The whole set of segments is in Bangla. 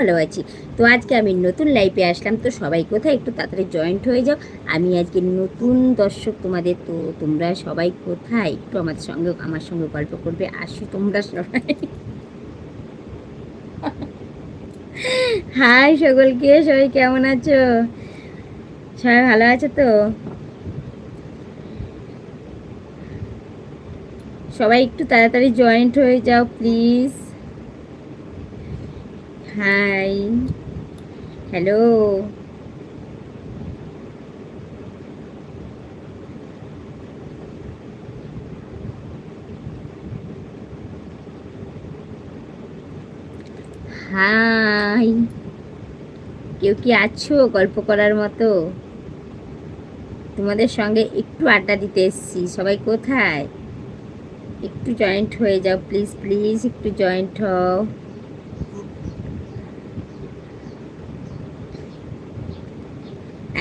ভালো আছি। তো আজকে আমি নতুন লাইফে আসলাম। তো সবাই কোথায়? একটু তাড়াতাড়ি জয়েন্ট হয়ে যাও। আমি আজকে নতুন দর্শক তোমাদের। তো তোমরা সবাই কোথায়? একটু আমাদের সঙ্গে, আমার সঙ্গে গল্প করবে। আসো তোমরা সবাই। হাই সকলকে, সবাই কেমন আছো? সবাই ভালো আছো তো? সবাই একটু তাড়াতাড়ি জয়েন্ট হয়ে যাও প্লিজ হাই হ্যালো হাই কেউ কি আছো গল্প করার মতো? তোমাদের সঙ্গে একটু আড্ডা দিতে এসছি। সবাই কোথায়? একটু জয়েন্ট হয়ে যাও প্লিজ প্লিজ একটু জয়েন্ট হও।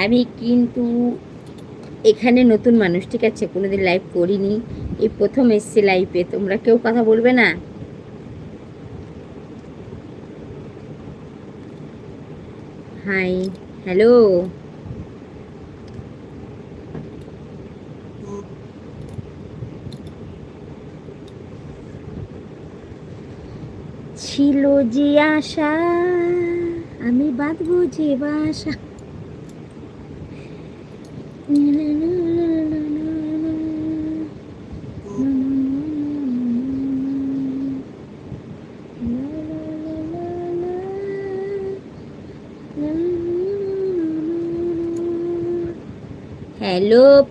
আমি কিন্তু এখানে নতুন মানুষ, ঠিক আছে? কোনোদিন লাইভ করিনি। এই প্রথম এসছি লাইভে তোমরা কেউ কথা বলবে না? হাই হ্যালো ছিল যে আশা, আমি বাঁধবো যে বাসা। হ্যালো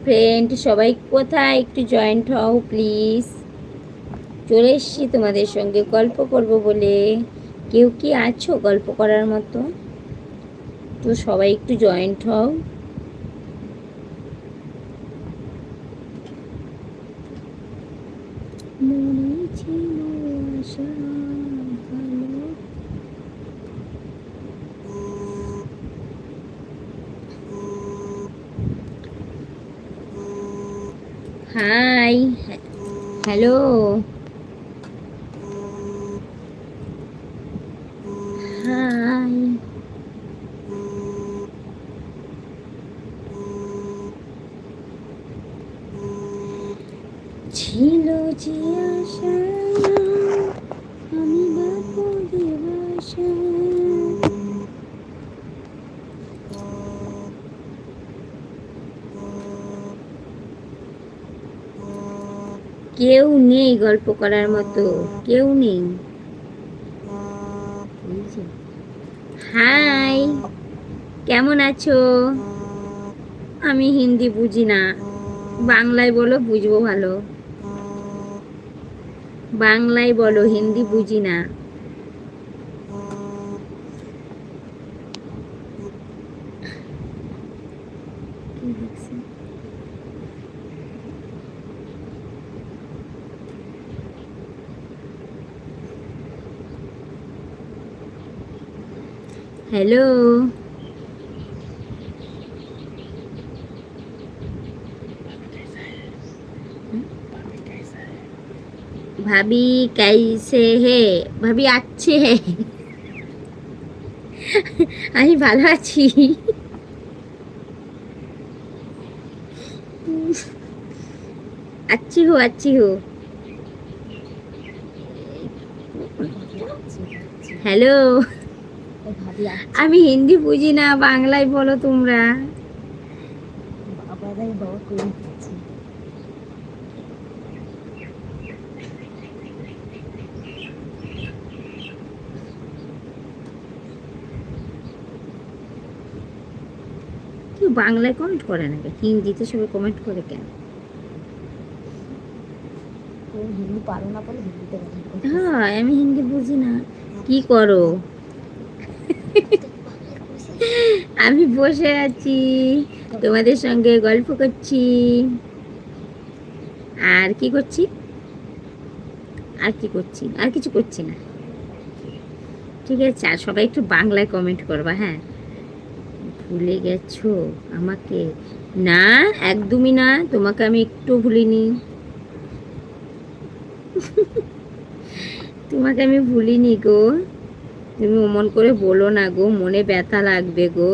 ফ্রেন্ড সবাই কোথায়? একটু জয়েন্ট হও প্লিজ চলে এসছি তোমাদের সঙ্গে গল্প করব বলে। কেউ কি আছো গল্প করার মতো? তো সবাই একটু জয়েন্ট হও। মনে ছিল হ্যালো। কেউ নেই গল্প করার মতো, কেউ নেই। হাই, কেমন আছো? আমি হিন্দি বুঝি না, বাংলায় বলো বুঝব ভালো। বাংলায় বলো, হিন্দি বুঝি না। কি লিখছে? হ্যালো ভাবি कैसे है ভাবি আছে আমি ভালো আছি अच्छी हो अच्छी हो হ্যালো আমি হিন্দি বুঝি না বাংলায় বলো তোমরা। কেউ বাংলায় কমেন্ট করে না কেন? হিন্দিতে সবাই কমেন্ট করে কেন? হিন্দি পারো না বলে হিন্দিতে হ্যাঁ আমি হিন্দি বুঝি না। কি করো? আমি বসে আছি, তোমাদের সঙ্গে গল্প করছি। আর কি করছি? আর কি করছি? আর কিছু করছি না। ঠিক আছে, আর সবাই একটু বাংলায় কমেন্ট করবা হ্যাঁ? ভুলে গেছো আমাকে? না, একদমই না, তোমাকে আমি একটু ভুলিনি। তোমাকে আমি ভুলিনি গো। তুমি অমন করে বলো না গো, মনে ব্যথা লাগবে গো।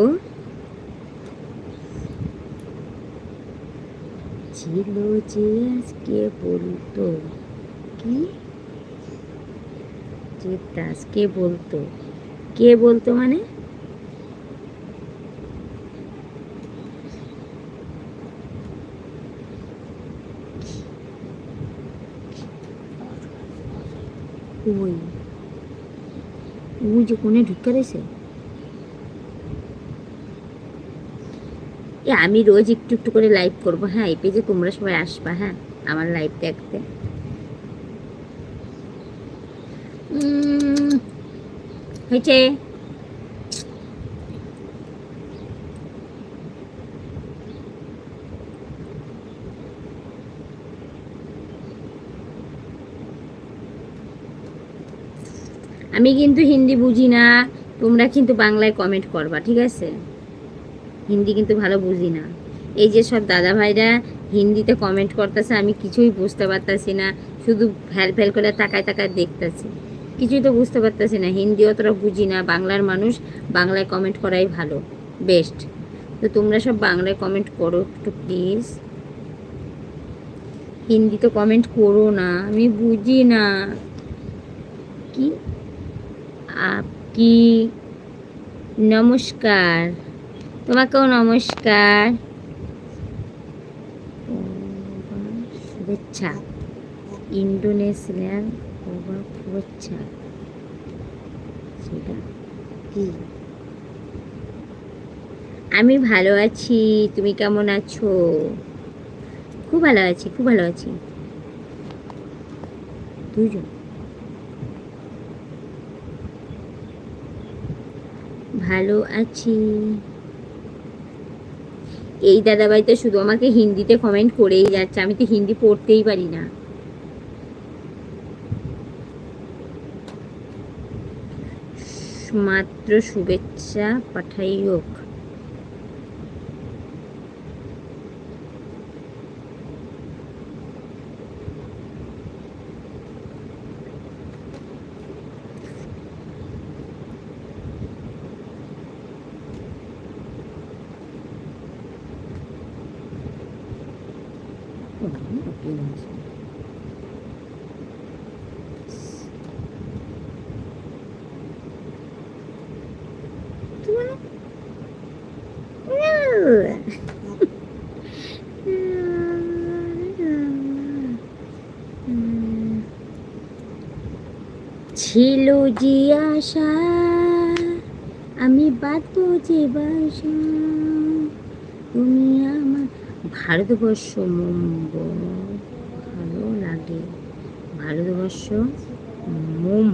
ছিল যে আজকে বলতো, কি? আজকে বলতো, কে বলতো মানে? ওই যে ঢুকে রয়েছে? এ, আমি রোজ একটু একটু করে লাইভ করব হ্যাঁ? এই পেজে তোমরা সবাই আসবা হ্যাঁ? আমার লাইভ দেখতে। হয়েছে? আমি কিন্তু হিন্দি বুঝি না, তোমরা কিন্তু বাংলায় কমেন্ট করবা, ঠিক আছে? হিন্দি কিন্তু ভালো বুঝি না। এই যে সব দাদা ভাইরা হিন্দিতে কমেন্ট করতেছে, আমি কিছুই বুঝতে পারতাছি না, শুধু ফ্যাল ফ্যাল করে তাকায় তাকায় দেখতেছি। কিছুই তো বুঝতে পারতাছি না, হিন্দি অতটা বুঝি না, বাংলার মানুষ বাংলায় কমেন্ট করাই ভালো বেস্ট তো তোমরা সব বাংলায় কমেন্ট করো একটু প্লিজ হিন্দিতে কমেন্ট করো না, আমি বুঝি না। কি? আপকি নমস্কার। তোমাকেও নমস্কার। শুভেচ্ছা। ইন্ডোনেশিয়ার ওভার শুভেচ্ছা। সেটা কি? আমি ভালো আছি। তুমি কেমন আছো? খুব ভালো আছি, খুব ভালো আছি। দুজন। ভালো আছি। এই দাদাভাই তো শুধু আমাকে হিন্দিতে কমেন্ট করেই যাচ্ছে, আমি তো হিন্দি পড়তেই পারি না। মাত্র শুভেচ্ছা, পাঠাই হোক। ছিল যে আশা আমি বাধ্য যে বাসা। তুমি আমার ভারতবর্ষ মুম্ব। ভালো লাগে। ভারতবর্ষ মোম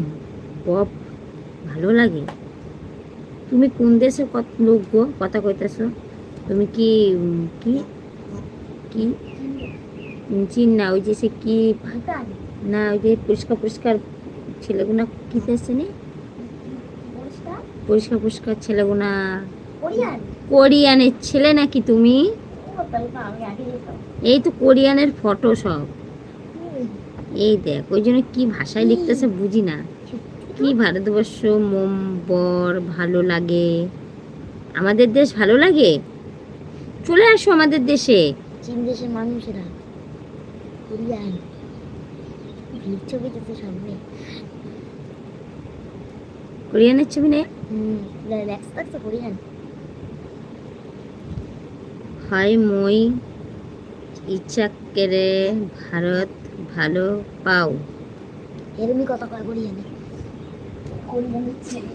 পপ ভালো লাগে? তুমি কোন দেশের কত লোক গো? কথা কইতেছো। তুমি কি কি কি? চীন না ওই যে সে কি না ওই যে পরিষ্কার পরিষ্কার ছেলেগুনা কি দেশে নি? পরিষ্কার? পরিষ্কার ছেলেগুনা কোরিয়ানের ছেলে নাকি তুমি? এই তো কোরিয়ানের ফটো সব। এই দেখ ওই জন্য কি ভাষায় লিখতেছে বুঝি না। কি ভারতবর্ষ মোম বর ভালো লাগে। আমাদের দেশ ভালো লাগে? চলে আসো আমাদের দেশে। চীন দেশের মানুষেরা কোরিয়ান ছবি দিতে সামনে। কোরিয়ানের ছবি নেই? হুম কোরিয়ান। হয় মই। ইচ্ছা করে ভারত ভালো পাও। এরমই কথা কয় কোরিয়ানের ছেলে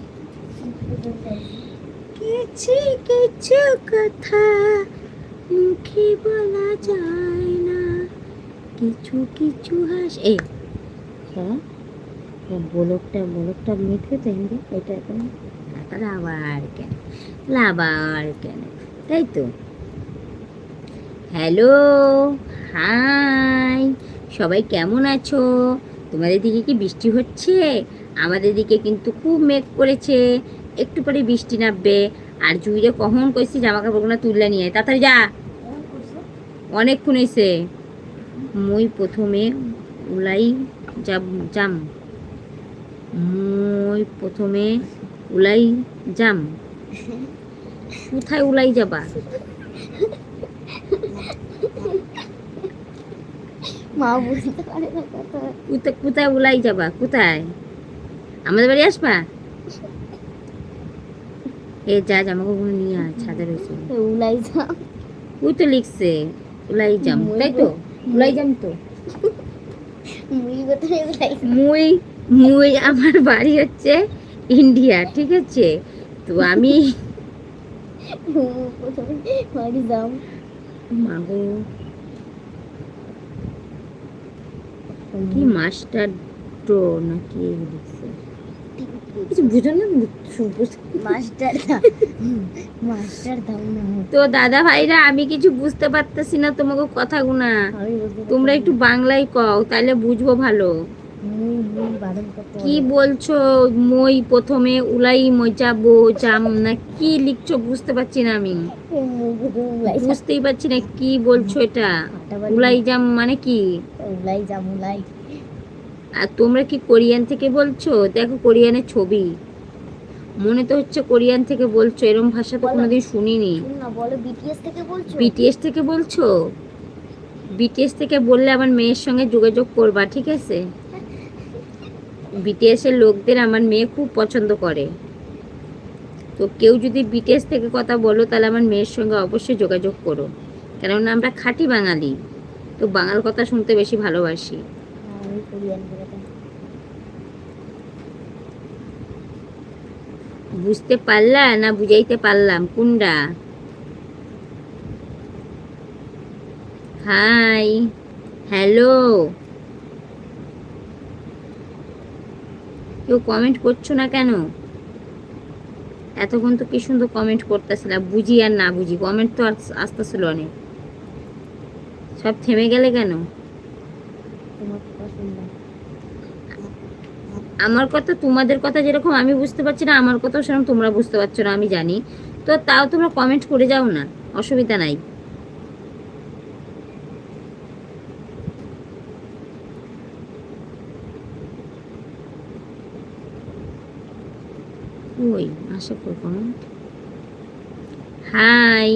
কিছু কিছু কথা মুখে বলা যায় না। কিছু কিছু হাস এই হ্যাঁ? বলকটা বলকটা মিটবে তো হিন্দি। এটা এখন তাহলে আবার কেন? আবার কেন? তাই তো? হ্যালো, হাই, সবাই কেমন আছো? তোমাদের দিকে কি বৃষ্টি হচ্ছে? আমাদের দিকে কিন্তু খুব মেঘ করেছে, একটু পরে বৃষ্টি নামবে। আর জুইরে কখন কইছি জামা কাপড়গুলো তুললে নিয়ে তাড়াতাড়ি যা। অনেকক্ষণ হয়েছে মুই প্রথমে উলাই যাব, যাম। মুই প্রথমে উলাই যাম। কোথায় উলাই যাবা? মা বুঝতে পারে না কথা। কোথায় উলাই যাবা কোথায় আমাদের বাড়ি আসবা? এ যা জামা কাপড় নিয়ে আয় ছাদে রয়েছে। উলাই ওই তো লিখছে উলাই জাম তাই তো? উলাই জাম তো? মুই কোথায় উলাই মুই মুই আমার বাড়ি হচ্ছে ইন্ডিয়া ঠিক আছে? তো আমি বাড়ি যাম। মাগো। কি মাস্টার তো নাকি লিখছে কিছু মাস্টার মাস্টার না তো দাদা ভাইরা আমি কিছু বুঝতে পারতেছি না তোমাকে কথাগুনা। আমি বুঝতে তোমরা একটু বাংলায় কও তাহলে বুঝব ভালো। কি বলছো মই প্রথমে উলাই মজাবো জাম না কি লিখছো বুঝতে পারছি না আমি। বুঝতেই পারছি না কি বলছো এটা। উলাই জাম মানে কি? উলাই যাম উলাই আর তোমরা কি কোরিয়ান থেকে বলছো? দেখো কোরিয়ানের ছবি। মনে তো হচ্ছে কোরিয়ান থেকে বলছো এরম ভাষা তো কোনোদিন শুনিনি। শুন না বলো বিটিএস থেকে বলছো? বিটিএস থেকে বলছো? বিটিএস থেকে বললে আমার মেয়ের সঙ্গে যোগাযোগ করবা ঠিক আছে? বিটিএস এর লোকদের আমার মেয়ে খুব পছন্দ করে। তো কেউ যদি বিটিএস থেকে কথা বলো তাহলে আমার মেয়ের সঙ্গে অবশ্যই যোগাযোগ করো। কেননা আমরা খাঁটি বাঙালি। তো বাঙাল কথা শুনতে বেশি ভালোবাসি। বুঝতে পারলা না বুঝাইতে পারলাম? কুন্ডা। Hi, hello. কেউ কমেন্ট করছ না কেন? এতক্ষণ তো কি সুন্দর কমেন্ট করতেছিলাম বুঝি আর না বুঝি। কমেন্ট তো আসতেছিল অনেক। সব থেমে গেলে কেন? আমার কথা তোমাদের কথা যেরকম আমি বুঝতে পারছি না আমার কথাও সেরকম তোমরা বুঝতে পারছ না আমি জানি। তো তাও তোমরা কমেন্ট করে যাও না অসুবিধা নাই। ওই আশা করি কমেন্ট হাই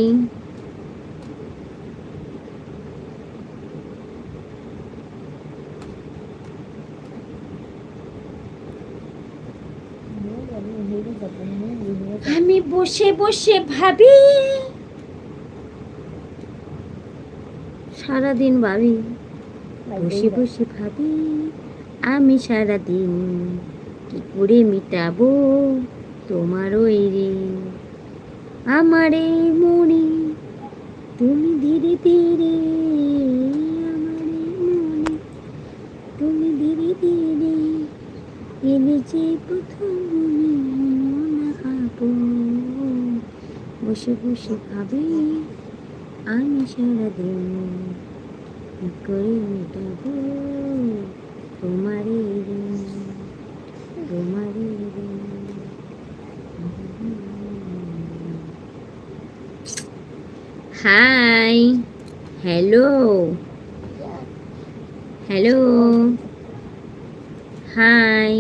মুই আমি বসে বসে ভাবি, সারাদিন ভাবি, বসে বসে ভাবি, আমি সারাদিন কি করে মিটাবো তোমার ওই ঋণ আমার এই মনে, তুমি ধীরে ধীরে, আমার মনে, তুমি ধীরে ধীরে এলে যে প্রথম ভাবো বসে বসে ভাবি, আমি সারাদিন কি করে মেটাবো? তোমার তোমার হাই, হ্যালো। হ্যালো। হাই।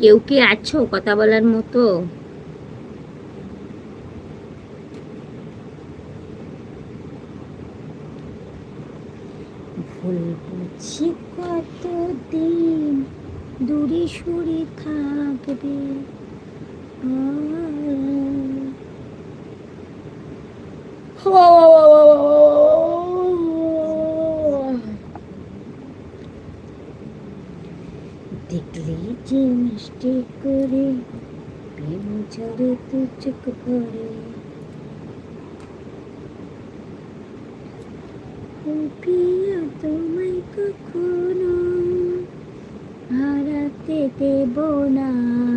কেউ কি আছো কথা বলার মতো? ভুল কতদিন দূরে সরে থাকবে? যে মিষ্টি করে প্রেম ঝরে তু ভরে। ও প্রিয়া তোমায় কখনো হারাতে দেব না।